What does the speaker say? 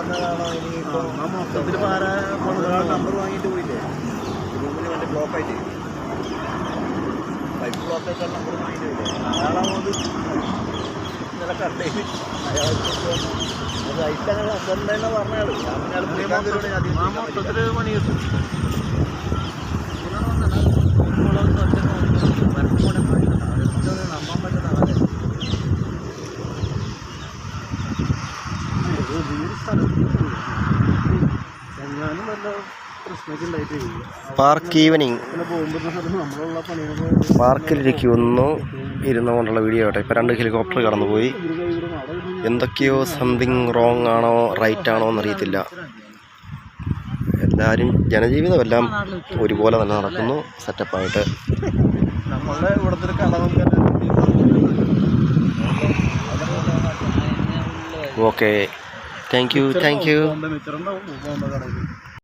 പറഞ്ഞതാണോ? ഇനി ഇപ്പോൾ ആ മൊത്തത്തിൽ പാര നമ്പർ വാങ്ങിയിട്ട് പോയില്ലേ? റൂമിന് വേണ്ടി ബ്ലോക്ക് ആയിട്ട്. പൈപ്പ് ബ്ലോക്ക് നമ്പർ വാങ്ങിയിട്ട് പോയില്ലേ? അയാളാണോ അത് ഇന്നലെ കണ്ടേന് അയാൾക്ക് അത് അയക്കാൻ നമ്പറുണ്ടെന്ന് പറഞ്ഞാൽ ഞാൻ അയാൾ. മൊത്തത്തിൽ പണി കിട്ടും. നമ്പാൻ പറ്റുന്ന ആളല്ലേ? എങ്ങാനും വല്ല പ്രശ്നമൊക്കെ ഉണ്ടായിട്ട്. പാർക്ക് ഈവനിങ് അങ്ങനെ പോകുമ്പോൾ നമ്മളുള്ള പണിയൊക്കെ പാർക്കിലിരിക്കുന്നു ഇരുന്നു കൊണ്ടുള്ള വീഡിയോ ആട്ടെ ഇപ്പോൾ രണ്ട് ഹെലികോപ്റ്റർ കടന്നുപോയി. എന്തൊക്കെയോ സംതിങ് റോങ് ആണോ റൈറ്റ് ആണോ എന്നറിയത്തില്ല. എല്ലാവരും ജനജീവിതമെല്ലാം ഒരുപോലെ തന്നെ നടക്കുന്നു. സെറ്റപ്പായിട്ട് നമ്മളുടെ ഇവിടുത്തെ ഒരു okay thank you thank you